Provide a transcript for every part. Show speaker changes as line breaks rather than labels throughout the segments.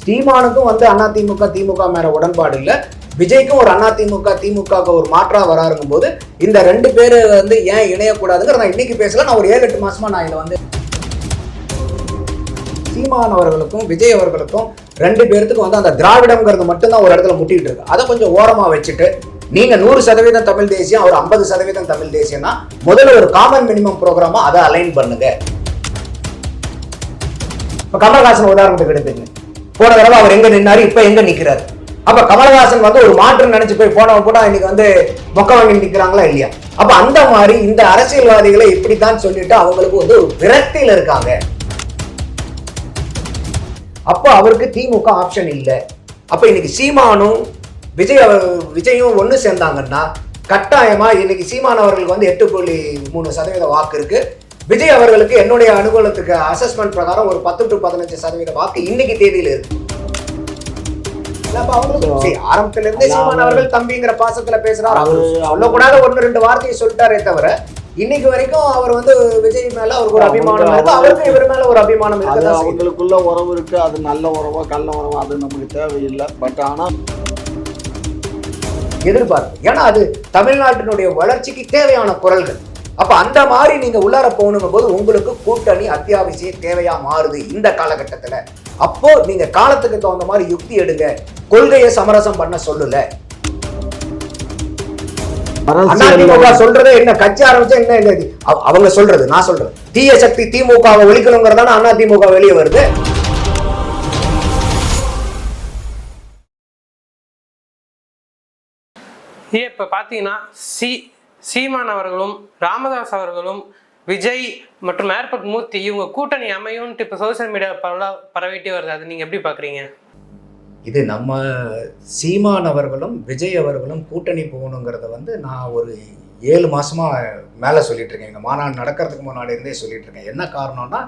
ஸ்ரீமானுக்கும் வந்து அதிமுக திமுக மேல உடன்பாடு இல்லை. விஜய்க்கும் ஒரு அதிமுக திமுக ஒரு மாற்றா வராருங்கும் போது இந்த ரெண்டு பேரு வந்து ஏன் இணையக்கூடாதுங்கிற நான் இன்னைக்கு பேசல. நான் ஒரு ஏழு எட்டு மாசமா நான் இதை வந்து சீமான் அவர்களுக்கும் விஜய் அவர்களுக்கும் ரெண்டு பேர்த்துக்கும் வந்து அந்த திராவிடம்ங்கிறது மட்டும்தான் ஒரு இடத்துல முட்டிட்டு இருக்கு. அதை கொஞ்சம் ஓரமா வச்சுட்டு நீங்க நூறு சதவீதம் தமிழ் தேசியம் அவர் ஐம்பது சதவீதம் தமிழ் தேசியம்னா முதல்ல ஒரு காமன் மினிமம் ப்ரோக்ராமா அதை அலைன் பண்ணுங்க. இப்ப கமலஹாசன் உதாரணத்துக்கு எடுத்துங்க போன தடவை அவர் எங்க நின்னாரு இப்ப எங்க நிக்கிறாரு? அப்ப கமலஹாசன் வந்து ஒரு மாற்றம் நினைச்சு போய் போனவங்க கூட இன்னைக்கு வந்து மொக்க வாங்கி நிக்கிறாங்களா இல்லையா? அப்ப அந்த மாதிரி இந்த அரசியல்வாதிகளை இப்படித்தான் சொல்லிட்டு அவங்களுக்கு வந்து ஒரு விரக்தியில இருக்காங்க. அப்போ அவருக்கு திமுக ஆப்ஷன் இல்லை. அப்ப இன்னைக்கு சீமானும் விஜய் விஜயும் ஒன்று சேர்ந்தாங்கன்னா கட்டாயமா இன்னைக்கு சீமான் அவர்களுக்கு வந்து எட்டு புள்ளி மூணு சதவீத வாக்கு இருக்கு. விஜய் அவர்களுக்கு என்னுடைய அனுகூலத்துக்கு அசஸ்மெண்ட் பிரகாரம் ஒரு பத்து டு பதினஞ்சு சதவீத வாக்கு இன்னைக்கு தேதியில இருக்கு. ஆரம்பத்துல இருந்தே சீமான் அவர்கள் தம்பிங்கிற பாசத்துல பேசுறாரு? அவர் சொல்லக்கூடாத ஒன்னு ரெண்டு வார்த்தையை சொல்லிட்டாரே தவிர இன்னைக்கு வரைக்கும் அவர் வந்து விஜய் மேல அவருக்கு ஒரு அபிமானம் இருக்கு. அவருக்கு இவர் மேல ஒரு அபிமானம் செய்யுது.
அவங்களுக்குள்ள உறவு இருக்கு. அது நல்ல உறவோ கள்ள உறவோ அது நமக்கு தேவையில்லை. பட் ஆனா
எதிர்பார்ப்பு. ஏன்னா அது தமிழ்நாட்டினுடைய வளர்ச்சிக்கு தேவையான குரல்கள். அப்ப அந்த மாதிரி நீங்க உள்ளார போகணுங்கும் போது உங்களுக்கு கூட்டணி அத்தியாவசிய தேவையா மாறுது இந்த காலகட்டத்துல. அப்போ நீங்க காலத்துக்கு தகுந்த மாதிரி யுக்தி எடுங்க. கொள்கையை சமரசம் பண்ண சொல்லல. சொல்றதே என்ன கட்சி ஆரம்பிச்சா என்ன அவங்க சொல்றது நான் சொல்றது. தீய சக்தி திமுகவை ஒழிக்கணுங்கிறதான அண்ணா திமுக வெளியே வருது?
இப்போ பார்த்தீங்கன்னா சி சீமான் அவர்களும் ராமதாஸ் அவர்களும் விஜய் மற்றும் ஏர்போர்ட் மூர்த்தி இவங்க கூட்டணி அமையும்ட்டு இப்போ சோசியல் மீடியா பரவலா பரவிட்டே வருது. அது நீங்கள் எப்படி பார்க்குறீங்க
இது நம்ம சீமான் அவர்களும் விஜய் அவர்களும் கூட்டணி போகணுங்கிறத வந்து நான் ஒரு ஏழு மாதமாக மேலே சொல்லிட்டு இருக்கேன். எங்கள் மாநாடு நடக்கிறதுக்கு முன்னாடி இருந்தே சொல்லிட்டு இருக்கேன். என்ன காரணம்னா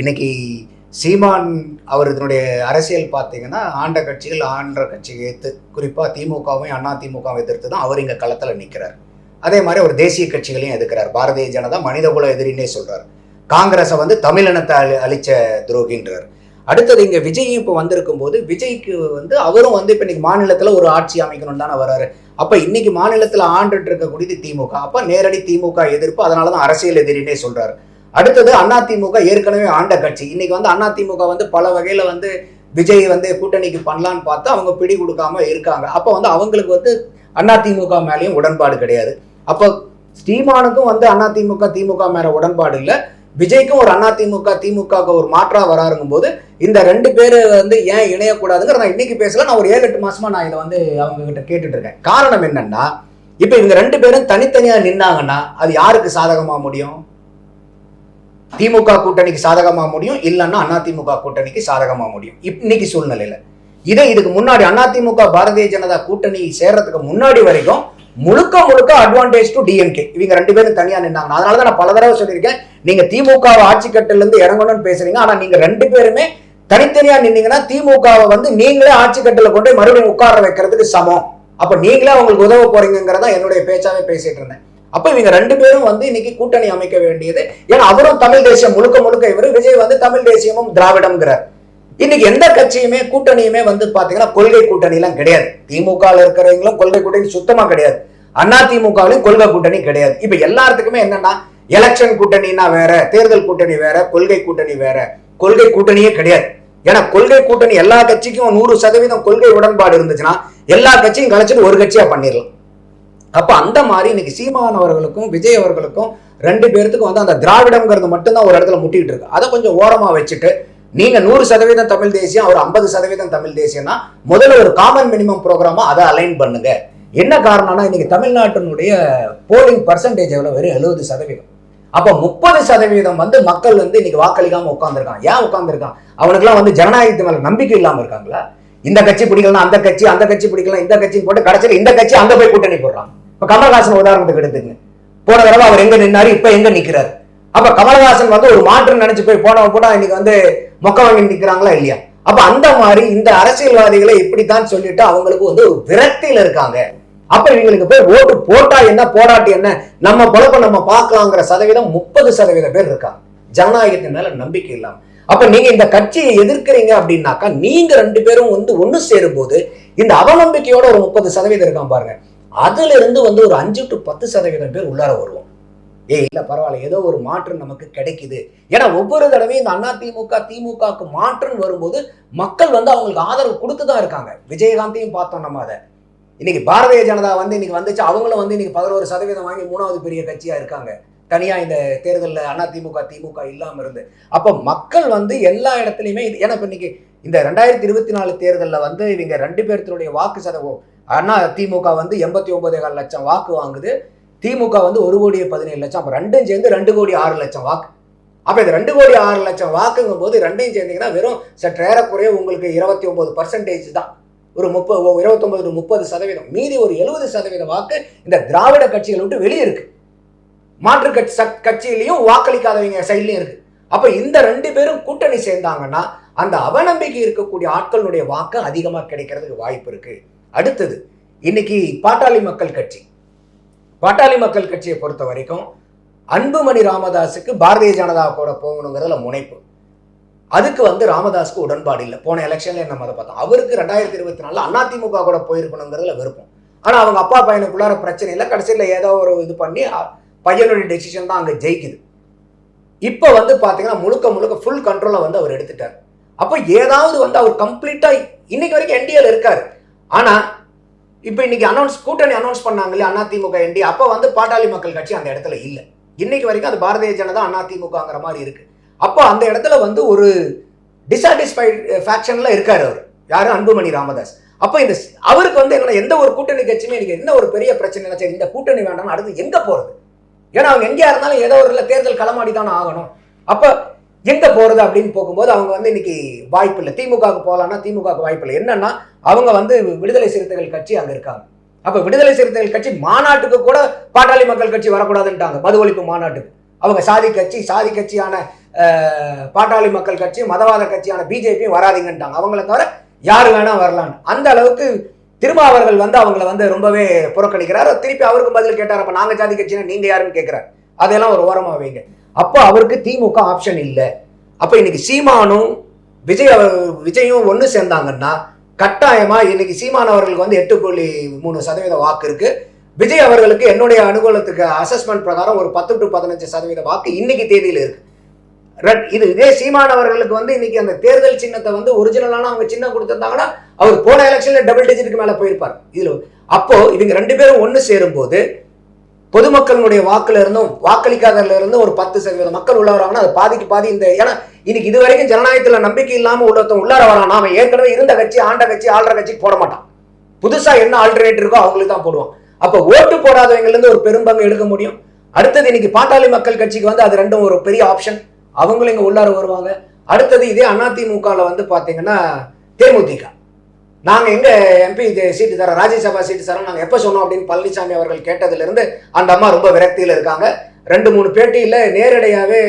இன்னைக்கு சீமான் அவர் இதனுடைய அரசியல் பார்த்தீங்கன்னா ஆண்ட கட்சிகள் ஆண்ட கட்சியை எதிர்த்து குறிப்பாக திமுகவும் அண்ணா திமுகவும் எதிர்த்து தான் அவர் இங்கே களத்தில் நிற்கிறார் அதே மாதிரி ஒரு தேசிய கட்சிகளையும் எதிர்க்கிறார். பாரதிய ஜனதா மனிதகுல எதிரின்னே சொல்றார். காங்கிரஸை வந்து தமிழினத்தை அழி அழிச்ச துரோகின்றார். அடுத்தது இங்கே விஜயும் இப்போ வந்திருக்கும் போது விஜய்க்கு வந்து அவரும் வந்து இப்போ இன்னைக்கு மாநிலத்தில் ஒரு ஆட்சி அமைக்கணும்னு தானே வர்றாரு அப்போ இன்னைக்கு மாநிலத்தில் ஆண்டுட்டு இருக்கக்கூடியது திமுக. அப்போ நேரடி திமுக எதிர்ப்பு அதனாலதான் அரசியல் எதிரினே சொல்றாரு. அடுத்தது அதிமுக ஏற்கனவே ஆண்ட கட்சி. இன்னைக்கு வந்து அதிமுக வந்து பல வகையில் வந்து விஜய் வந்து கூட்டணிக்கு பண்ணலான்னு பார்த்தா அவங்க பிடி கொடுக்காம இருக்காங்க. அப்போ வந்து அவங்களுக்கு வந்து அதிமுக மேலேயும் உடன்பாடு கிடையாது. அப்போ ஸ்ரீமானுக்கும் வந்து அதிமுக திமுக மேல உடன்பாடு இல்லை. விஜய்க்கும் ஒரு அதிமுக திமுக ஒரு மாற்றா வராருங்கும் போது இந்த ரெண்டு பேர் வந்து ஏன் இணையக்கூடாதுங்கிற நான் இன்னைக்கு பேசல. நான் ஒரு ஏழு எட்டு மாசமா நான் இதை வந்து அவங்க கிட்ட கேட்டுட்டு இருக்கேன் காரணம் என்னன்னா இப்ப இவங்க ரெண்டு பேரும் தனித்தனியா நின்னாங்கன்னா அது யாருக்கு சாதகமா முடியும்? திமுக கூட்டணிக்கு சாதகமா முடியும் இல்லைன்னா அதிமுக கூட்டணிக்கு சாதகமா முடியும். இன்னைக்கு சூழ்நிலையில. இதே இதுக்கு முன்னாடி அதிமுக பாரதிய ஜனதா கூட்டணி சேர்றதுக்கு முன்னாடி வரைக்கும் முழுக்க முழுக்க அட்வான்டேஜ் டு டிஎம்கே இவங்க ரெண்டு பேரும் தனியா நின்னாங்க. அதனால தான் நான் பல தடவை சொல்லியிருக்கேன். நீங்க திமுக ஆட்சி கட்டில இருந்து இறங்கணும்னு பேசுறீங்க. ஆனா நீங்க ரெண்டு பேருமே தனித்தனியா நின்னீங்கன்னா திமுகவை வந்து நீங்களே ஆட்சி கட்டில கொண்டு மறுபடியும் உட்கார வைக்கிறதுக்கு சமம். அப்ப நீங்களே அவங்களுக்கு உதவ போறீங்கிறதா என்னுடைய பேச்சாவே பேசிட்டு இருந்தேன். அப்ப இவங்க ரெண்டு பேரும் வந்து இன்னைக்கு கூட்டணி அமைக்க வேண்டியது. ஏன்னா அவரும் தமிழ் தேசியம் முழுக்க முழுக்க இவர் விஜய் வந்து தமிழ் தேசியமும் திராவிடம்ங்கிறார். இன்னைக்கு எந்த கட்சியுமே கூட்டணியுமே வந்து பாத்தீங்கன்னா கொள்கை கூட்டணி எல்லாம் கிடையாது. திமுக இருக்கிறவங்களும் கொள்கை கூட்டணி சுத்தமா கிடையாது. அண்ணா திமுகவிலும் கொள்கை கூட்டணி கிடையாது. இப்ப எல்லாத்துக்குமே என்னன்னா எலெக்ஷன் கூட்டணினா வேற தேர்தல் கூட்டணி வேற கொள்கை கூட்டணி வேற. கொள்கை கூட்டணியே கிடையாது. ஏன்னா கொள்கை கூட்டணி எல்லா கட்சிக்கும் நூறு சதவீதம் கொள்கை உடன்பாடு இருந்துச்சுன்னா எல்லா கட்சியும் கலைச்சிட்டு ஒரு கட்சியா பண்ணிடலாம் அப்ப அந்த மாதிரி இன்னைக்கு சீமான் அவர்களுக்கும் விஜய் அவர்களுக்கும் ரெண்டு பேர்த்துக்கும் வந்து அந்த திராவிடம்ங்கிறது மட்டும்தான் ஒரு இடத்துல முட்டிக்கிட்டு இருக்கு. அதை கொஞ்சம் ஓரமா வச்சுட்டு நீங்க நூறு சதவீதம் தமிழ் தேசியம் அவர் ஐம்பது சதவீதம் தமிழ் தேசியம்னா முதல்ல ஒரு காமன் மினிமம் ப்ரோக்ராமா அதை அலைன் பண்ணுங்க. என்ன காரணம்னா இன்னைக்கு தமிழ்நாட்டினுடைய போலிங் பர்சன்டேஜ் எவ்வளோ வெறும் எழுபது சதவீதம். அப்போ முப்பது சதவீதம் வந்து மக்கள் வந்து இன்னைக்கு வாக்களிக்காம உட்காந்துருக்கான் ஏன் உட்காந்துருக்கான் அவனுக்குலாம் வந்து ஜனநாயகத்து மேல நம்பிக்கை இல்லாம இருக்காங்களா? இந்த கட்சி பிடிக்கலாம் அந்த கட்சி அந்த கட்சி பிடிக்கலாம் இந்த கட்சி போட்டு கடைசியில் இந்த கட்சி அங்கே போய் கூட்டணி போடுறான் இப்போ கமல்ஹாசன் உதாரணத்துக்கு எடுத்துங்க போன தடவை அவர் எங்க நின்னாரு இப்போ எங்க நிற்கிறாரு அப்ப கமலஹாசன் வந்து ஒரு மாற்று நினைச்சு போய் போனவன் கூட இன்னைக்கு வந்து மொக்க வாங்கி நிற்கிறாங்களா இல்லையா? அப்ப அந்த மாதிரி இந்த அரசியல்வாதிகளை இப்படித்தான் சொல்லிட்டு அவங்களுக்கு வந்து ஒரு விரக்தியில இருக்காங்க. அப்ப இவங்களுக்கு போய் ஓட்டு போட்டா என்ன போராட்டி என்ன நம்ம பொழப்ப நம்ம பார்க்கலாங்கிற சதவீதம் முப்பது சதவீத பேர் இருக்காங்க. ஜனநாயகத்தின் மேல நம்பிக்கை இல்லாம. அப்ப நீங்க இந்த கட்சியை எதிர்க்கிறீங்க அப்படின்னாக்கா நீங்க ரெண்டு பேரும் வந்து ஒண்ணு சேரும்போது இந்த அவநம்பிக்கையோட ஒரு முப்பது சதவீதம் இருக்கான் பாருங்க. அதுல இருந்து வந்து ஒரு அஞ்சு டு பத்து சதவீதம் பேர் உள்ளார வருவோம். ஏய் இல்ல பரவாயில்ல ஏதோ ஒரு மாற்றம் நமக்கு கிடைக்குது. ஏன்னா ஒவ்வொரு தடவையும் இந்த அண்ணா திமுக திமுகவுக்கு மாற்றுன்னு வரும்போது மக்கள் வந்து அவங்களுக்கு ஆதரவு கொடுத்து தான் இருக்காங்க. விஜயகாந்தையும் பார்த்தோம் நம்ம அதை. இன்னைக்கு பாரதிய ஜனதா வந்து இன்னைக்கு வந்துச்சு. அவங்களும் வந்து இன்னைக்கு பதினோரு சதவீதம் வாங்கி மூணாவது பெரிய கட்சியா இருக்காங்க. தனியா இந்த தேர்தலில் அண்ணா திமுக திமுக இல்லாம இருந்து. அப்ப மக்கள் வந்து எல்லா இடத்துலையுமே இது ஏன்னா இப்ப இன்னைக்கு இந்த ரெண்டாயிரத்தி இருபத்தி நாலு தேர்தலில் வந்து இவங்க ரெண்டு பேர்த்தினுடைய வாக்கு சதவீதம் அண்ணா திமுக வந்து எண்பத்தி ஒன்பதே கால் லட்சம் வாக்கு வாங்குது. திமுக வந்து ஒரு கோடியே பதினேழு லட்சம். அப்போ ரெண்டும் சேர்ந்து ரெண்டு கோடி ஆறு லட்சம் வாக்கு. அப்போ இது ரெண்டு கோடி ஆறு லட்சம் வாக்குங்கும் போது ரெண்டையும் சேர்ந்தீங்கன்னா வெறும் சற்று ஏறக்குறைய உங்களுக்கு இருபத்தி ஒன்பது பர்சன்டேஜ் தான். ஒரு முப்பது இருபத்தொன்பது ஒரு முப்பது சதவீதம். மீதி ஒரு எழுபது சதவீத வாக்கு இந்த திராவிட கட்சிகளை விட்டு வெளியே இருக்கு. மாற்று கட்சி சக்- கட்சியிலையும் வாக்களிக்காதவங்க சைட்லையும் இருக்கு. அப்ப இந்த ரெண்டு பேரும் கூட்டணி சேர்ந்தாங்கன்னா அந்த அவநம்பிக்கை இருக்கக்கூடிய ஆட்களுடைய வாக்கு அதிகமாக கிடைக்கிறதுக்கு வாய்ப்பு இருக்கு. அடுத்தது இன்னைக்கு பாட்டாளி மக்கள் கட்சி. பாட்டாளி மக்கள் கட்சியை பொறுத்த வரைக்கும் அன்புமணி ராமதாஸுக்கு பாரதிய ஜனதா கூட போகணுங்கிறதுல முனைப்பு. அதுக்கு வந்து ராமதாஸ்க்கு உடன்பாடு இல்லை. போன எலெக்ஷன்ல நம்ம அதை பார்த்தோம். அவருக்கு ரெண்டாயிரத்தி இருபத்தி நாலுல அதிமுக கூட போயிருக்கணுங்கிறதுல விருப்பம் ஆனா அவங்க அப்பா பையனுக்குள்ளார பிரச்சனை இல்லை. கடைசியில் ஏதோ ஒரு இது பண்ணி பையனுடைய டெசிஷன் தான் அங்கே ஜெயிக்குது. இப்போ வந்து பார்த்தீங்கன்னா முழுக்க முழுக்க ஃபுல் கண்ட்ரோலை வந்து அவர் எடுத்துட்டார். அப்போ ஏதாவது வந்து அவர் கம்ப்ளீட்டாக இன்னைக்கு வரைக்கும் என்டிஎல் இருக்கார். ஆனால் இப்போ இன்னைக்கு அனௌன்ஸ் கூட்டணி அனௌன்ஸ் பண்ணாங்க இல்லையா அதிமுக என்டி அப்போ வந்து பாட்டாளி மக்கள் கட்சி அந்த இடத்துல இல்லை. இன்னைக்கு வரைக்கும் அது பாரதிய ஜனதா அதிமுகங்கிற மாதிரி இருக்குது அப்போ அந்த இடத்துல வந்து ஒரு டிசாட்டிஸ்ஃபைட் ஃபேக்ஷனில் இருக்கார் அவர். யாரும் அன்புமணி ராமதாஸ். அப்போ இந்த அவருக்கு வந்து என்ன எந்த ஒரு கூட்டணி கட்சியுமே எனக்கு என்ன ஒரு பெரிய பிரச்சனை சரி இந்த கூட்டணி வேண்டாம் அடுத்து எங்கே போகிறது ஏன்னா அவங்க எங்கேயா இருந்தாலும் ஏதோ ஒரு தேர்தல் களமாடி தானே ஆகணும். அப்போ எங்கே போகிறது அப்படின்னு போகும்போது அவங்க வந்து இன்னைக்கு வாய்ப்பு இல்லை. திமுகவுக்கு போகலான்னா திமுகவுக்கு வாய்ப்பு இல்லை. என்னன்னா அவங்க வந்து விடுதலை சிறுத்தைகள் கட்சி அங்கே இருக்காங்க. அப்போ விடுதலை சிறுத்தைகள் கட்சி மாநாட்டுக்கு கூட பாட்டாளி மக்கள் கட்சி வரக்கூடாதுன்ட்டாங்க. மது ஒழிப்பு மாநாட்டுக்கு. அவங்க சாதி கட்சி சாதி கட்சியான பாட்டாளி மக்கள் கட்சி மதவாத கட்சியான பிஜேபியும் வராதீங்கன்ட்டாங்க. அவங்கள தவிர யார் வேணால் வரலான்னு. அந்த அளவுக்கு திருமாவர்கள் அவர்கள் வந்து அவங்கள வந்து ரொம்பவே புறக்கணிக்கிறார். திருப்பி அவருக்கு பதில் கேட்டார். அப்போ நாங்கள் ஜாதி கட்சினா நீங்கள் யாருன்னு கேட்குறாரு அதெல்லாம் ஒரு ஓரமாக வைங்க. அப்போ அவருக்கு திமுக ஆப்ஷன் இல்லை. அப்போ இன்னைக்கு சீமானும் விஜய் விஜயும் ஒன்று சேர்ந்தாங்கன்னா கட்டாயமாக இன்னைக்கு சீமான் அவர்களுக்கு வந்து எட்டு புள்ளி மூணு சதவீத வாக்கு இருக்குது விஜய் அவர்களுக்கு என்னுடைய அனுகூலத்துக்கு அசஸ்மெண்ட் பிரகாரம் ஒரு பத்து டு பதினஞ்சு சதவீத வாக்கு இன்னைக்கு தேதியில் இருக்கு. ரெட் இது இதே சீமான் அவர்களுக்கு வந்து இன்னைக்கு அந்த தேர்தல் சின்னத்தை வந்து ஒரிஜினலான அவங்க சின்னம் கொடுத்துருந்தாங்கன்னா அவர் போன எலெக்ஷன்ல டபுள் டிஜிட்டுக்கு மேல போயிருப்பார். இதுல அப்போ இவங்க ரெண்டு பேரும் ஒன்று சேரும்போது பொதுமக்களுடைய வாக்குல இருந்தும் வாக்களிக்காதல இருந்தும் ஒரு பத்து சதவீதம் மக்கள் உள்ள வராங்கன்னா அது பாதிக்கு பாதி இந்த ஏன்னா இன்னைக்கு இது வரைக்கும் ஜனநாயகத்துல நம்பிக்கை இல்லாம உள்ளத்தவன் உள்ளார வரான். அவன் ஏற்கனவே இருந்த கட்சி ஆண்ட கட்சி ஆள்ற கட்சிக்கு போட மாட்டான். புதுசா என்ன ஆல்டர்னேட் இருக்கோ அவங்களுக்கு தான் போடுவான். அப்ப ஓட்டு போடாதவங்கல இருந்து ஒரு பெரும்பங்கு எடுக்க முடியும். அடுத்தது இன்னைக்கு பாட்டாளி மக்கள் கட்சிக்கு வந்து அது ரெண்டும் ஒரு பெரிய ஆப்ஷன் அவங்களும் இங்க உள்ளார வருவாங்க. அடுத்தது இதே அதிமுகவில் வந்து பார்த்தீங்கன்னா தேமுதிக. நாங்கள் எங்க எம்பி சீட்டு தரோம் ராஜ்யசபா சீட்டு தரோம் நாங்கள் எப்போ சொன்னோம் அப்படின்னு பழனிசாமி அவர்கள் கேட்டதுலேருந்து அந்த அம்மா ரொம்ப விரக்தியில் இருக்காங்க. ரெண்டு மூணு பேட்டியில் நேரடியாகவே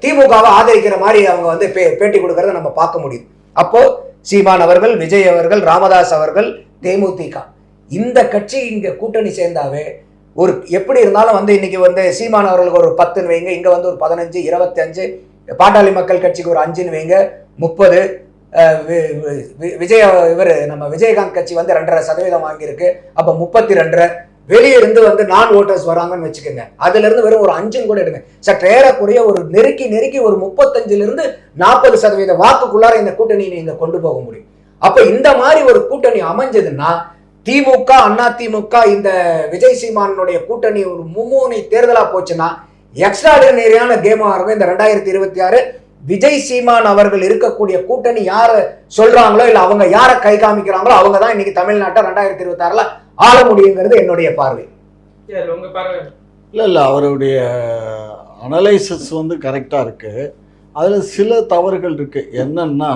திமுகவை ஆதரிக்கிற மாதிரி அவங்க வந்து பே- பேட்டி கொடுக்கறத நம்ம பார்க்க முடியுது. அப்போ சீமான் அவர்கள் விஜய் அவர்கள் ராமதாஸ் அவர்கள் தேமுதிக. இந்த கட்சி இங்கே கூட்டணி சேர்ந்தாவே ஒரு எப்படி இருந்தாலும் வந்து இன்னைக்கு வந்து சீமான் அவர்களுக்கு ஒரு பத்துன்னு வைங்க இங்கே வந்து ஒரு பதினஞ்சு இருபத்தி அஞ்சு பாட்டாளி மக்கள் கட்சிக்கு ஒரு அஞ்சுன்னு வைங்க முப்பது வி- விஜய இவர் நம்ம விஜயகாந்த் கட்சி வந்து ரெண்டரை சதவீதம் வாங்கியிருக்கு அப்போ முப்பத்தி ரெண்டரை வெளியே இருந்து வந்து நான் ஓட்டர்ஸ் வராங்கன்னு வச்சுக்கோங்க அதுல இருந்து வெறும் ஒரு அஞ்சுன்னு கூட எடுங்க. சற்று ஏறக்குறைய ஒரு நெருக்கி நெருக்கி ஒரு முப்பத்தஞ்சுல இருந்து நாற்பது சதவீத வாக்குக்குள்ளார இந்த கூட்டணியை நீங்க கொண்டு போக முடியும். அப்ப இந்த மாதிரி ஒரு கூட்டணி அமைஞ்சதுன்னா திமுக அண்ணா திமுக இந்த விஜய் சீமானுடைய கூட்டணி ஒரு மும்முனை தேர்தலா போச்சுன்னா எக்ஸ்ட்ராடினரியான கேமா இருக்கும். இந்த ரெண்டாயிரத்தி இருபத்தி ஆறு விஜய் சீமான் அவர்கள் இருக்கக்கூடிய கூட்டணி யார சொல்றாங்களோ இல்ல அவங்க யார கை காமிக்கிறாங்களோ அவங்க தான் இன்னைக்கு தமிழ்நாட்டை ரெண்டாயிரத்தி இருபத்தி ஆறுல ஆள முடியுங்கிறது என்னுடைய பார்வை.
உங்க பார்வை
இல்லை இல்லை அவருடைய அனலைசிஸ் வந்து கரெக்டாக இருக்குது அதில் சில தவறுகள் இருக்குது என்னன்னா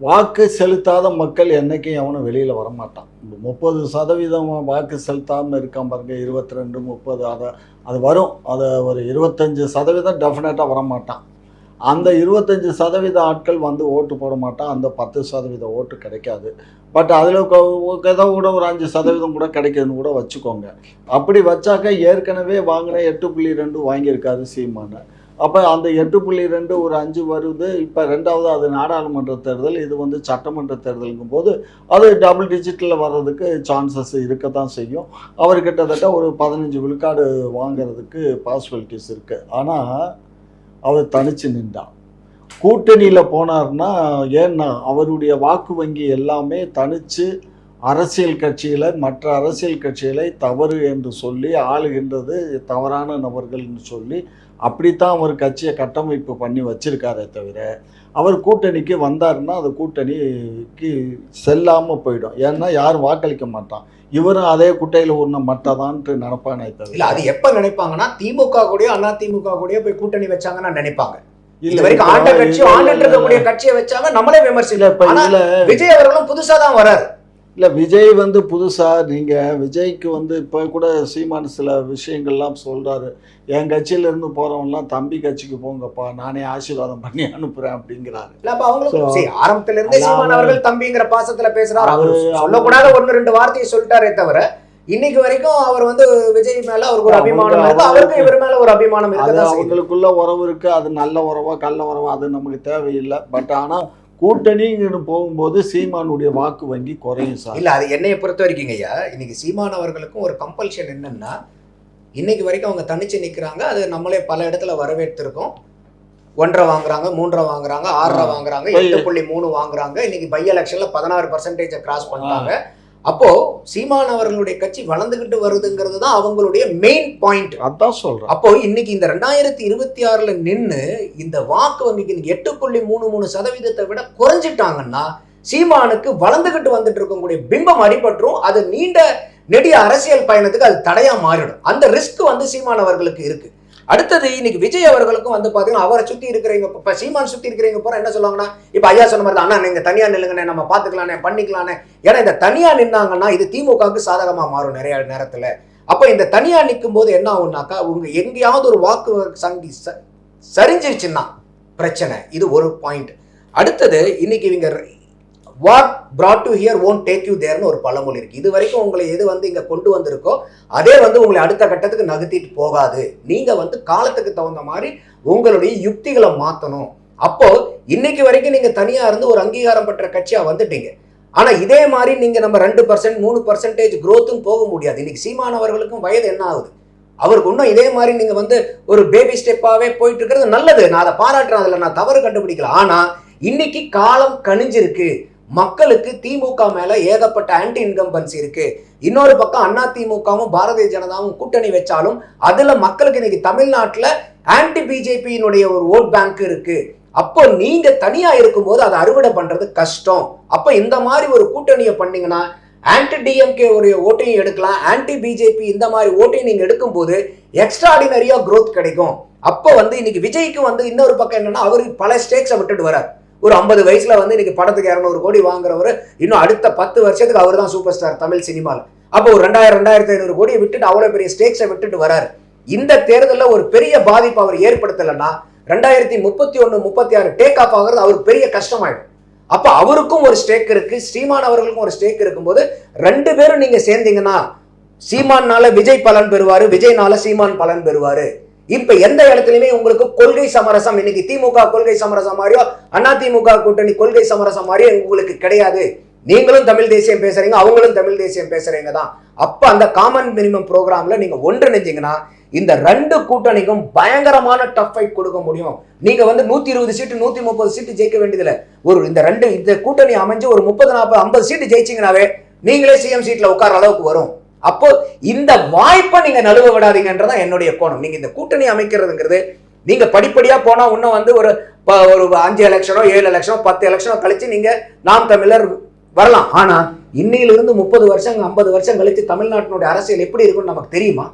வாக்கு செலுத்தாத மக்கள் என்னைக்கும் எவனும் வெளியில் வரமாட்டான். முப்பது சதவீதம் வாக்கு செலுத்தாமல் இருக்கான் பாருங்க இருபத்தி ரெண்டு முப்பது அதை அது வரும். அதை ஒரு இருபத்தஞ்சு சதவீதம் டெஃபினட்டாக வரமாட்டான். அந்த இருபத்தஞ்சி சதவீத ஆட்கள் வந்து ஓட்டு போட மாட்டான். அந்த பத்து சதவீத ஓட்டு கிடைக்காது. பட் அதில் ஏதோ கூட ஒரு அஞ்சு சதவீதம் கூட கிடைக்குதுன்னு கூட வச்சுக்கோங்க. அப்படி வச்சாக்க ஏற்கனவே வாங்கின எட்டு புள்ளி ரெண்டு வாங்கியிருக்காரு சீமான. அப்போ அந்த எட்டு புள்ளி ரெண்டு ஒரு அஞ்சு வருது. இப்போ ரெண்டாவது அது நாடாளுமன்ற தேர்தல் இது வந்து சட்டமன்ற தேர்தலுங்கும் போது அது டபுள் டிஜிட்டில் வர்றதுக்கு சான்சஸ் இருக்க தான் செய்யும். அவர் கிட்டத்தட்ட ஒரு பதினஞ்சு விழுக்காடு வாங்குறதுக்கு பாசிபிலிட்டிஸ் இருக்குது ஆனால் அவர் தனிச்சு நின்றான் கூட்டணியில் போனார்னா ஏன்னா அவருடைய வாக்கு வங்கி எல்லாமே தனித்து அரசியல் கட்சிகளை மற்ற அரசியல் கட்சிகளை தவறு என்று சொல்லி ஆளுகின்றது தவறான நபர்கள்னு சொல்லி அப்படித்தான் அவர் கட்சியை கட்டமைப்பு பண்ணி வச்சிருக்காரே தவிர அவர் கூட்டணிக்கு வந்தாருன்னா அது கூட்டணிக்கு செல்லாமல் போயிடும். ஏன்னா யாரும் வாக்களிக்க மாட்டான். இவரும் அதே குட்டையில் ஊர்ன மட்டதான்ட்டு நினப்பானே
இல்ல
தவிர
அது எப்ப நினைப்பாங்கன்னா திமுக கூடயோ அண்ணா திமுக கூடயோ போய் கூட்டணி வச்சாங்கன்னா நினைப்பாங்க.
இல்ல,
இது வரைக்கும் ஆண்ட கட்சி
இல்ல,
ஆண்டுட்டு
இல்ல,
இருக்கக்கூடிய
இல்ல.
கட்சியை வச்சாங்க நம்மளே
இல்ல, இதுல
விஜய் அவர்களும் புதுசா தான் வராரு.
இல்லை விஜய் வந்து புதுசாக நீங்கள் விஜய்க்கு வந்து இப்போ கூட சீமான் சில விஷயங்கள்லாம் சொல்கிறாரு என் கட்சியிலேருந்து போகிறவங்கலாம் தம்பி கட்சிக்கு போங்கப்பா நானே ஆசீர்வாதம் பண்ணி அனுப்புகிறேன் அப்படிங்கிறாரு.
இல்ல அப்ப அவங்களுக்கு
So,
சரி, ஆரம்பத்துல இருந்தே
அதான்
சீமான்
அவரு-
அவர்கள் தம்பிங்கிற பாசத்துல பேசுறாரு. அவர் சொல்லக்கூடாத ஒன்னு ரெண்டு வார்த்தையை சொல்லிட்டாரே தவிர இன்னைக்கு வரைக்கும் அவர் வந்து விஜய் மேல அவருக்கு ஒரு அபிமானம் இருக்கு. அவருக்கு இவர் மேல ஒரு அபிமானம் செய்யுது.
அவங்களுக்குள்ள உறவு இருக்குது அது நல்ல உறவா கள்ள உறவா அது நமக்கு தேவையில்லை. பட் ஆனால் கூட்டணின்னு போகும்போது சீமானுடைய வாக்கு வங்கி குறையும் சார்.
இல்ல அது என்னைய பொறுத்த வரைக்கும் ஐயா. இன்னைக்கு சீமான் அவர்களுக்கும் ஒரு கம்பல்ஷன் என்னன்னா இன்னைக்கு வரைக்கும் அவங்க தனிச்சு நிக்கிறாங்க. அது நம்மளே பல இடத்துல வரவேற்றிருக்கோம். ஒன்றரை வாங்குறாங்க மூன்றரை வாங்குறாங்க ஆறரை. வாங்குறாங்க எட்டு புள்ளி மூணு வாங்குறாங்க. இன்னைக்கு பை எலெக்ஷன்ல பதினாறு பர்சன்டேஜை கிராஸ் பண்ணிட்டாங்க. அப்போ சீமான் அவர்களுடைய கட்சி வளர்ந்துகிட்டு வருதுங்கிறது தான் அவங்களுடைய மெயின் பாயிண்ட்
அதான் சொல்கிறேன்
அப்போ இன்னைக்கு இந்த ரெண்டாயிரத்தி இருபத்தி ஆறுல நின்னு இந்த வாக்கு வங்கிக்கு இன்னைக்கு எட்டு புள்ளி மூணு மூணு சதவீதத்தை விட குறைஞ்சிட்டாங்கன்னா சீமானுக்கு வளர்ந்துகிட்டு வந்துட்டு இருக்கக்கூடிய பிம்பம் அடிபட்டுரும். அது நீண்ட நெடிய அரசியல் பயணத்துக்கு அது தடையா மாறிடும். அந்த ரிஸ்க் வந்து சீமான் அவர்களுக்கு இருக்கு. அடுத்தது இன்னைக்கு விஜய் அவர்களுக்கும் வந்து பாத்தீங்கன்னா அவரை சுத்தி இருக்கிறவங்க இப்ப சீமான் சுத்தி இருக்கிறவங்க போற என்ன சொல்லுவாங்கன்னா இப்ப ஐயா சொன்ன மாதிரி தான், அண்ணா நீங்க தனியா நில்லுங்கண்ணே நம்ம பாத்துக்கலானே பண்ணிக்கலானே ஏன்னா இந்த தனியா நின்னாங்கன்னா இது திமுகவுக்கு சாதகமா மாறும் நிறைய நேரத்துல. அப்போ இந்த தனியா நிற்கும் போது என்ன ஆகும்னாக்கா உங்க எங்கேயாவது ஒரு வாக்கு சங்கி ச- சரிஞ்சிருச்சுன்னா பிரச்சனை. இது ஒரு பாயிண்ட் அடுத்தது இன்னைக்கு இவங்க what brought to here won't take you தேர்னு ஒரு பழமொழி இருக்கு. இது வரைக்கும் உங்களை எது வந்து இங்கே கொண்டு வந்திருக்கோ அதே வந்து உங்களை அடுத்த கட்டத்துக்கு நகர்த்திட்டு போகாது. நீங்கள் வந்து காலத்துக்கு தகுந்த மாதிரி உங்களுடைய யுக்திகளை மாற்றணும் அப்போ இன்னைக்கு வரைக்கும் நீங்கள் தனியாக இருந்து ஒரு அங்கீகாரம் பெற்ற கட்சியாக வந்துட்டீங்க. ஆனால் இதே மாதிரி நீங்கள் நம்ம ரெண்டு பர்சன்ட் மூணு பர்சன்டேஜ் க்ரோத்தும் போக முடியாது. இன்னைக்கு சீமானவர்களுக்கும் வயது என்ன ஆகுது? அவருக்கு இன்னும் இதே மாதிரி நீங்கள் வந்து ஒரு பேபி ஸ்டெப்பாகவே போயிட்டு இருக்கிறது நல்லது. நான் அதை பாராட்டுறேன் அதில் நான் தவறு கண்டுபிடிக்கல. ஆனால் இன்னைக்கு காலம் கனிஞ்சிருக்கு. மக்களுக்கு திமுக மேல ஏகப்பட்ட ஆன்டி இன்கம்பன்சி இருக்கு. இன்னொரு பக்கம் அண்ணா திமுகவும் பாரதிய ஜனதாவும் கூட்டணி வச்சாலும் அதுல மக்களுக்கு இன்னைக்கு தமிழ்நாட்டுல ஆன்டி பிஜேபியினுடைய ஒரு ஓட் பேங்க் இருக்கு. அப்போ நீங்க தனியா இருக்கும்போது அதை அறுவடை பண்றது கஷ்டம். அப்ப இந்த மாதிரி ஒரு கூட்டணியை பண்ணீங்கன்னா ஆன்டி டிஎம்கே உடைய ஓட்டையும் எடுக்கலாம். ஆன்டி பிஜேபி இந்த மாதிரி ஓட்டையும் நீங்க எடுக்கும்போது எக்ஸ்ட்ராடினரியா க்ரோத் கிடைக்கும். அப்போ வந்து இன்னைக்கு விஜய்க்கு வந்து இன்னொரு பக்கம் என்னன்னா அவருக்கு பல ஸ்டேக்ஸை விட்டுட்டு வரார் ஒரு ஐம்பது வயசுல வந்து இன்னைக்கு படத்துக்கு இரநூறு கோடி வாங்குறவர் இன்னும் அடுத்த பத்து வருஷத்துக்கு அவர் தான் சூப்பர் ஸ்டார் தமிழ் சினிமாவில் அப்போ ஒரு ரெண்டாயிரம் ரெண்டாயிரத்தி ஐநூறு கோடியை விட்டுட்டு அவ்வளோ பெரிய ஸ்டேக்ஸை விட்டுட்டு வராரு. இந்த தேர்தலில் ஒரு பெரிய பாதிப்பு அவர் ஏற்படுத்தலைன்னா ரெண்டாயிரத்தி முப்பத்தி ஒன்று முப்பத்தி ஆறு டேக் ஆஃப் ஆகுறது அவருக்கு பெரிய கஷ்டமாயிடும். அப்போ அவருக்கும் ஒரு ஸ்டேக் இருக்கு ஸ்ரீமான் அவர்களுக்கும் ஒரு ஸ்டேக் இருக்கும்போது ரெண்டு பேரும் நீங்க சேர்ந்தீங்கன்னா சீமான்னால விஜய் பலன் பெறுவாரு விஜய்னால சீமான் பலன் பெறுவாரு. இப்ப எந்த இடத்துலயுமே உங்களுக்கு கொள்கை சமரசம் இன்னைக்கு திமுக கொள்கை சமரசம் மாதிரியோ அண்ணா திமுக கூட்டணி கொள்கை சமரசம் மாதிரியோ உங்களுக்கு கிடையாது. நீங்களும் தமிழ் தேசியம் பேசுறீங்க அவங்களும் தமிழ் தேசியம் பேசுறீங்க தான். அப்ப அந்த காமன் மினிமம் ப்ரோக்ராம்ல நீங்க ஒன்றிணைஞ்சீங்கன்னா இந்த ரெண்டு கூட்டணிக்கும் பயங்கரமான டஃப் ஃபைட் கொடுக்க முடியும். நீங்க வந்து நூத்தி இருபது சீட்டு நூத்தி முப்பது சீட்டு ஜெயிக்க வேண்டியதுல ஒரு இந்த ரெண்டு இந்த கூட்டணி அமைஞ்சு ஒரு முப்பது நாற்பது ஐம்பது சீட்டு ஜெயிச்சிங்கனாவே நீங்களே சிஎம் சீட்ல உட்கார அளவுக்கு வரும். அப்போ இந்த வாய்ப்பை நீங்க நழுவ விடாதீங்கன்றதான் என்னுடைய கோணம். நீங்க இந்த கூட்டணி அமைக்கிறதுங்கிறது நீங்க படிப்படியா போனா இன்னும் வந்து ஒரு ப- ஒரு அஞ்சு எலெக்ஷனோ ஏழு எலெக்ஷனோ பத்து எலெக்ஷனோ கழிச்சு நீங்க நாம் தமிழர் வரலாம். ஆனா இன்னையிலிருந்து முப்பது வருஷம் ஐம்பது வருஷம் கழிச்சு தமிழ்நாட்டினுடைய அரசியல் எப்படி இருக்கும்னு நமக்கு தெரியுமா?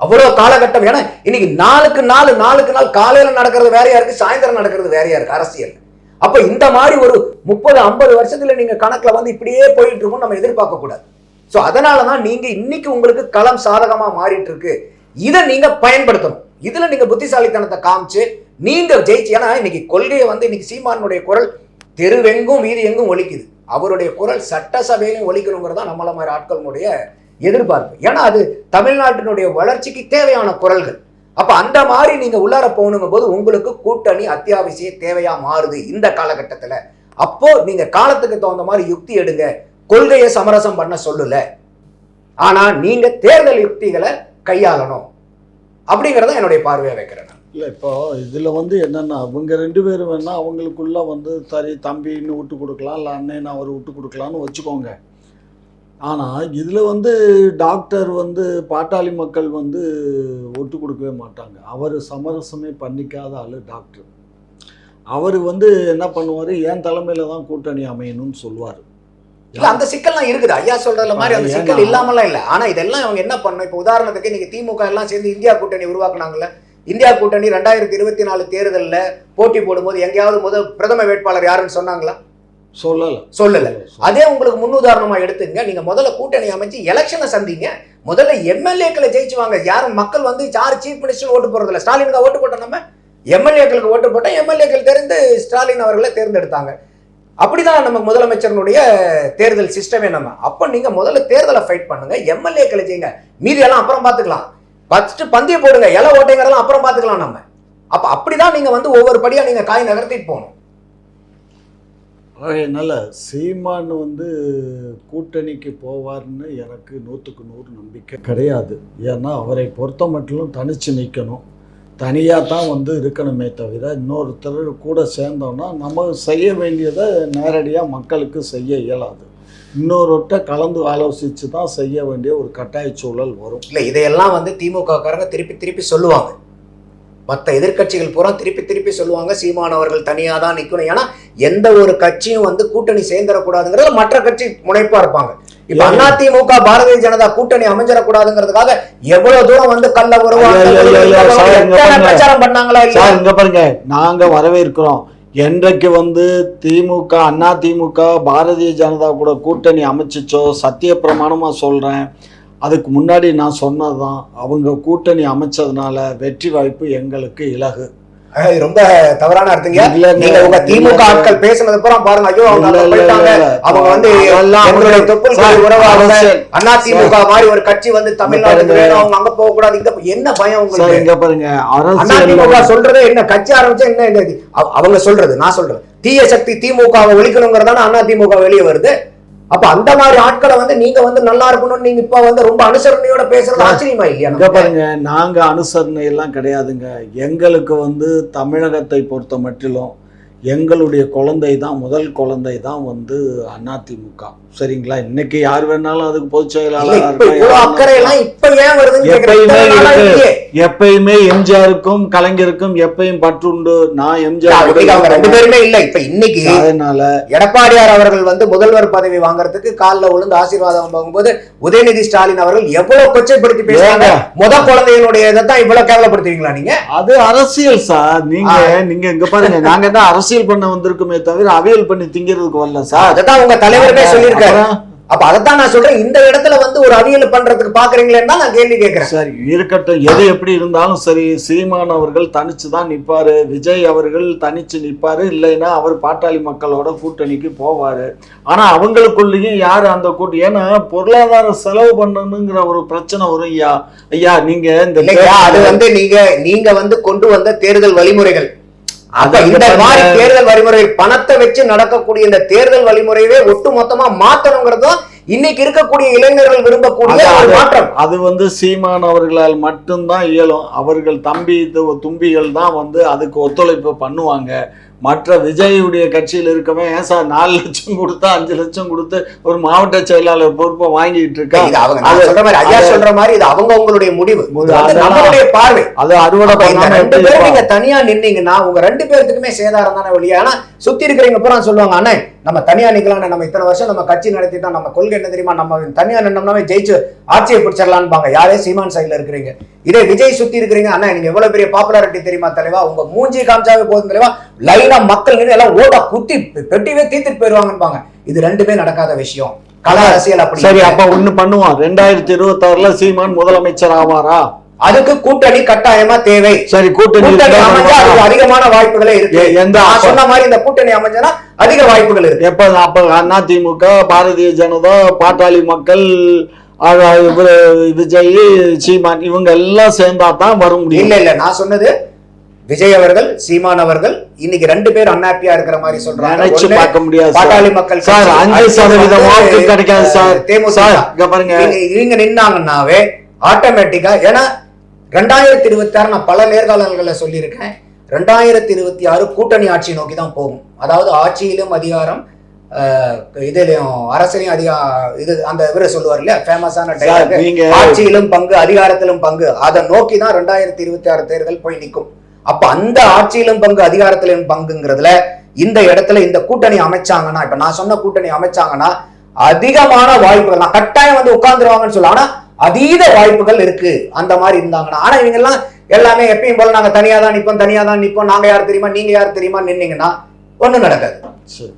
அவ்வளோ காலகட்டம். ஏன்னா இன்னைக்கு நாளுக்கு நாள் நாளுக்கு நாள் காலையில நடக்கிறது வேறையா இருக்கு சாயந்தரம் நடக்கிறது வேறையா இருக்கு அரசியல். அப்ப இந்த மாதிரி ஒரு முப்பது ஐம்பது வருஷத்துல நீங்க கணக்குல வந்து இப்படியே போயிட்டு இருக்கும் நம்ம எதிர்பார்க்க கூடாது ஸோ அதனால தான் நீங்கள் இன்னைக்கு உங்களுக்கு களம் சாதகமாக மாறிட்டு இருக்கு இதை நீங்கள் பயன்படுத்தணும். இதில் நீங்கள் புத்திசாலித்தனத்தை காமிச்சு நீங்கள் ஜெயிச்சு ஏன்னா இன்னைக்கு கொள்கையை வந்து இன்னைக்கு சீமானுடைய குரல் தெருவெங்கும் வீதி எங்கும் ஒலிக்குது. அவருடைய குரல் சட்டசபையிலும் ஒழிக்கணுங்கிறது தான் நம்மள மாதிரி ஆட்களுடைய எதிர்பார்ப்பு. ஏன்னா அது தமிழ்நாட்டினுடைய வளர்ச்சிக்கு தேவையான குரல்கள். அப்போ அந்த மாதிரி நீங்கள் உள்ளார போகணுங்கும் போது உங்களுக்கு கூட்டணி அத்தியாவசிய தேவையாக மாறுது இந்த காலகட்டத்தில். அப்போ நீங்கள் காலத்துக்கு தகுந்த மாதிரி யுக்தி எடுங்க. கொள்கையை சமரசம் பண்ண சொல்லல. ஆனா நீங்க தேர்தல் யுக்திகளை கையாளணும். அப்படிங்கறத என்னுடைய பார்வையை வைக்கிறேன்
இல்லை இப்போ இதில் வந்து என்னென்னா அவங்க ரெண்டு பேரும் வேணா அவங்களுக்குள்ள வந்து சரி தம்பின்னு விட்டு கொடுக்கலாம் இல்லை அண்ணன் அவர் விட்டு கொடுக்கலான்னு வச்சுக்கோங்க. ஆனால் இதில் வந்து டாக்டர் வந்து பாட்டாளி மக்கள் வந்து ஒட்டு கொடுக்கவே மாட்டாங்க. அவர் சமரசமே பண்ணிக்காத ஆள் டாக்டர். அவர் வந்து என்ன பண்ணுவார்? என் தலைமையில் தான் கூட்டணி அமையணும்னு சொல்லுவார்.
இல்ல அந்த சிக்கல்லாம் இருக்குது. ஐயா சொல்றதுல மாதிரி அந்த சிக்கல் இல்லாமலாம் இல்ல. ஆனா இதெல்லாம் அவங்க என்ன பண்ணணும்? இப்ப உதாரணத்துக்கு நீங்க திமுக எல்லாம் சேர்ந்து இந்தியா கூட்டணி உருவாக்குனாங்கல்ல. இந்தியா கூட்டணி ரெண்டாயிரத்தி இருபத்தி நாலு தேர்தல்ல போட்டி போடும்போது எங்கேயாவது முதல் பிரதம வேட்பாளர் யாருன்னு சொன்னாங்களா?
சொல்லலை.
சொல்லல. அதே உங்களுக்கு முன்னுதாரணமா எடுத்துங்க. நீங்க முதல்ல கூட்டணி அமைச்சு எலெக்ஷனை சந்திங்க. முதல்ல எம்எல்ஏக்களை ஜெயிச்சு வாங்க யாரும் மக்கள் வந்து யார் சீஃப் மினிஸ்டர் ஓட்டு போறதில்ல ஸ்டாலினுக்கு ஓட்டு போட்டோம் நம்ம. எம்எல்ஏக்களுக்கு ஓட்டு போட்டோம். எம்எல்ஏக்கள் தெரிந்து ஸ்டாலின் அவர்களை தேர்ந்தெடுத்தாங்க. அப்படிதான் நம்ம முதலமைச்சரனுடைய தேர்தல் சிஸ்டமே நம்ம. அப்ப நீங்க முதல்ல தேர்தலை ஃபைட் பண்ணுங்க எம்எல்ஏ கழிச்சிங்க மீதி எல்லாம் அப்புறம் பார்த்துக்கலாம். ஃபர்ஸ்ட் பந்தயம் போடுங்க இலை ஓட்டைங்கிறதெல்லாம் அப்புறம் பார்த்துக்கலாம் நம்ம. அப்ப அப்படிதான் நீங்க வந்து ஒவ்வொரு படியா நீங்க காய் நகர்த்திட்டு போகணும்.
அதனால சீமான் வந்து கூட்டணிக்கு போவார்னு எனக்கு நூற்றுக்கு நூறு நம்பிக்கை கிடையாது. ஏன்னா அவரை பொறுத்த மட்டும் தனிச்சு நிற்கணும் தனியாக தான் வந்து இருக்கணுமே தவிர இன்னொருத்தர் கூட சேர்ந்தோன்னா நம்ம செய்ய வேண்டியதை நேரடியாக மக்களுக்கு செய்ய இயலாது. இன்னொருட்ட கலந்து ஆலோசித்து தான் செய்ய வேண்டிய ஒரு கட்டாய சூழல் வரும்.
இல்லை இதையெல்லாம் வந்து திமுகக்காரங்க திருப்பி திருப்பி சொல்லுவாங்க. மற்ற எதிர்க்கட்சிகள் பூரா திருப்பி திருப்பி சொல்லுவாங்க. சீமானவர்கள் தனியாக தான் நிற்கணும் ஏன்னா எந்த ஒரு கட்சியும் வந்து கூட்டணி சேர்ந்துடக்கூடாதுங்கிறத மற்ற கட்சி முனைப்பாக இருப்பாங்க. இப்ப? அதிமுக பாரதிய ஜனதா கூட்டணி அமைஞ்சிடக்கூடாதுங்கிறதுக்காக எவ்வளவு தூரம் வந்து
பாருங்க.
பிரச்சாரம் பண்ணாங்களா
சார் இங்க பாருங்க. நாங்க வரவேற்கிறோம். என்றைக்கு வந்து திமுக அண்ணா திமுக பாரதிய ஜனதா கூட கூட்டணி அமைச்சிச்சோ சத்திய பிரமாணமா சொல்றேன். அதுக்கு முன்னாடி நான் சொன்னதுதான் அவங்க கூட்டணி அமைச்சதுனால வெற்றி வாய்ப்பு எங்களுக்கு இலகு.
ரொம்ப தவறான அர்த்தங்க. நீங்க உங்க திமுக ஆட்கள் பேசுனது பூரா பாருங்க. ஐயோ அவங்க போயிட்டாங்க. அவங்க வந்து
அவங்க-
தொப்புள் உறவாக. அண்ணா திமுக மாதிரி ஒரு கட்சி வந்து தமிழ்நாட்டுக்கு. வேணும். அவங்க அங்க போக கூடாது இங்க என்ன பயம் உங்களுக்கு?
இங்க பாருங்க.
அண்ணா திமுக சொல்றது என்ன? கட்சி ஆரம்பிச்சா என்ன அவங்க சொல்றது நான் சொல்றேன் தீய சக்தி திமுகவை ஒழிக்கணுங்கிறதான அண்ணா திமுக வெளியே வருது. அப்ப அந்த மாதிரி ஆட்களை வந்து நீங்க வந்து நல்லா இருக்கணும்னு நீங்க இப்ப வந்து ரொம்ப அனுசரணையோட பேசுறது
சார்,
ஆச்சரியமா இல்லையா
இங்க? பாருங்க நாங்க அனுசரணை எல்லாம் கிடையாதுங்க எங்களுக்கு வந்து தமிழகத்தை பொறுத்த மட்டிலும் எங்களுடைய குழந்தை தான் முதல் குழந்தை தான் வந்து அதிமுக சரிங்களா? இன்னைக்கு யார் வேணாலும் அதுக்கு பொதுச் செயலாளர். எப்பயுமே எம்ஜிஆருக்கும் கலைஞருக்கும் எப்பயும் பற்றுண்டு. நான் எம்ஜிஆர்
ரெண்டு பேருமே இல்ல. இப்ப இன்னைக்கு
அதனால
எடப்பாடியார் அவர்கள் வந்து முதல்வர் பதவி வாங்குறதுக்கு காலில் விழுந்து ஆசீர்வாதம் வாங்கும்போது உதயநிதி ஸ்டாலின் அவர்கள் எவ்வளவு கொச்சைப்படுத்தி பேசுறாங்க? முத குழந்தையினுடைய இதை தான் இவ்வளவு கேவலப்படுத்துவீங்களா நீங்க?
அது அரசியல் சார். நீங்க நீங்க இங்க பாருங்க. நாங்க என்ன அரசியல் பண்ண வந்திருக்குமே தவிர அவியல் பண்ணி திங்கிறதுக்கு வரல சார்.
அதான் உங்க தலைவருமே சொல்லியிருக்காரு. அப்ப அதைத்தான் நான் சொல்றேன். இந்த இடத்துல வந்து ஒரு அவியல் பண்றதுக்கு பாக்குறீங்களேன்னு தான் நான் கேள்வி கேட்கிறேன்.
சரி இருக்கட்டும். எது எப்படி இருந்தாலும் சரி சீமான் அவர்கள் தனிச்சு தான் நிப்பாரு விஜய் அவர்கள் தனிச்சு நிப்பாரு இல்லைன்னா அவர் பாட்டாளி மக்களோட கூட்டணிக்கு போவாரு. ஆனா அவங்களுக்குள்ளேயும் யார் அந்த கூட்டு ஏன்னா பொருளாதார செலவு பண்ணணுங்கிற ஒரு பிரச்சனை வரும் ஐயா. ஐயா நீங்க இந்த
அது வந்து நீங்க நீங்க வந்து கொண்டு வந்த தேர்தல் வழிமுறைகள். அப்ப
அது
இந்த
வந்து
மாதிரி தேர்தல் வழிமுறைகள் பணத்தை வச்சு நடக்கக்கூடிய இந்த தேர்தல் வழிமுறையவே ஒட்டு மொத்தமா மாத்தணுங்கிறது தான் இன்னைக்கு இருக்கக்கூடிய இளைஞர்கள் விரும்பக்கூடிய ஒரு மாற்றம்.
அது வந்து சீமான் அவர்களால் மட்டும்தான் இயலும். அவர்கள் தம்பி தும்பிகள் தான் வந்து அதுக்கு ஒத்துழைப்பு பண்ணுவாங்க. மற்ற விஜயுடைய கட்சியில் இருக்கவே ஏன் சார் நாலு லட்சம் கொடுத்தா அஞ்சு லட்சம் கொடுத்து ஒரு மாவட்ட செயலாளர் பொறுப்பை வாங்கிட்டு இருக்கா?
இது அவங்க சொல்ற மாதிரி ஐயா சொல்ற மாதிரி இது அவங்க உங்களுடைய முடிவு. நம்மளுடைய பார்வை.
அது அறுவடை
ரெண்டு பேரும் நீங்க? தனியா நின்னீங்கன்னா உங்க ரெண்டு பேர்த்துக்குமே சேதாரம் தானே வெளியே ஆனா சுத்தி இருக்கிறவங்க பூரா சொல்லுவாங்க அண்ணே நம்ம தனியா நிக்கலாம் நம்ம இத்தனை வருஷம் நம்ம கட்சி நடத்திட்டோம். நம்ம கொள்கை என்ன தெரியுமா? நம்ம தனியா நின்னோம்னாவே ஜெயிச்சு ஆட்சியை பிடிச்சிடலான்னு யாரே சீமான் சைடுல இருக்கிறீங்க? இதே விஜய் சுத்தி இருக்கிறீங்க. அண்ணா நீங்க எவ்வளவு பெரிய பாப்புலாரிட்டி தெரியுமா தலைவா? உங்க மூஞ்சி காமிச்சாவே போதும் தலைவா. லைனா மக்கள் நின்று எல்லாம் ஓட்டா குத்தி பெட்டிவே தீத்துட்டு போயிருவாங்கன்னு இது ரெண்டுமே நடக்காத விஷயம். கல அரசியல் அப்படி
சரி. அப்ப ஒண்ணு பண்ணுவோம். ரெண்டாயிரத்தி இருபத்தி ஆறுல சீமான் முதலமைச்சர் ஆவாரா?
அதுக்கு கூட்டணி கட்டாயமா தேவை.
சரி கூட்டணி?
அதிகமான வாய்ப்புகளே இருக்கு.
எந்த
சொன்ன மாதிரி இந்த கூட்டணி அமைஞ்சனா அதிக வாய்ப்புகள் இருக்கு.
எப்ப அப்ப அதிமுக பாரதிய ஜனதா பாட்டாளி மக்கள் விஜய் சீமான் இவங்க எல்லாம் சேர்ந்தா தான் வர முடியும்.
இல்ல இல்ல நான் சொன்னது விஜய் அவர்கள் சீமான் அவர்கள் இன்னைக்கு ரெண்டு பேர் அன்ஹாப்பியா இருக்கிற மாதிரி சொல்றாங்க.
நினைச்சு
ஒண்ணு
பார்க்க முடியாது சார்.
பாட்டாளி மக்கள்
சார் அஞ்சு சதவீதம் வாக்கு கிடைக்காது சார். இங்க பாருங்க.
இவங்க- இவங்க நின்னாங்கன்னாவே ஆட்டோமேட்டிக்கா ஏன்னா ரெண்டாயிரத்தி இருபத்தி ஆறு நான் பல நேர்காணல்களில் சொல்லியிருக்கேன். ரெண்டாயிரத்தி இருபத்தி ஆறு கூட்டணி ஆட்சி நோக்கி தான் போகும். அதாவது ஆட்சியிலும் அதிகாரம் இதுலயும் அரசியலையும் அதிகா இது அந்த இவரு சொல்லுவார் இல்லையா? ஃபேமஸான டைலாக் ஆட்சியிலும் பங்கு அதிகாரத்திலும் பங்கு. அதை நோக்கி தான் ரெண்டாயிரத்தி இருபத்தி ஆறு தேர்தல் போய் நிற்கும். அப்ப அந்த ஆட்சியிலும் பங்கு அதிகாரத்திலும் பங்குங்கிறதுல இந்த இடத்துல இந்த கூட்டணி அமைச்சாங்கன்னா இப்ப நான் சொன்ன கூட்டணி அமைச்சாங்கன்னா அதிகமான வாய்ப்புகள் நான் கட்டாயம் வந்து உட்கார்ந்துருவாங்கன்னு சொல்ல ஆனா அதீத வாய்ப்புகள் இருக்கு. அந்த மாதிரி இருந்தாங்கன்னா ஆனா இவங்க எல்லாம் எல்லாமே எப்பயும் போல நாங்க தனியா தான் நிப்போம் தனியா தான் நிப்போம். நாங்க யார் தெரியுமா நீங்க யார் தெரியுமா நின்னீங்கன்னா ஒண்ணும் நடக்காது.
சரி.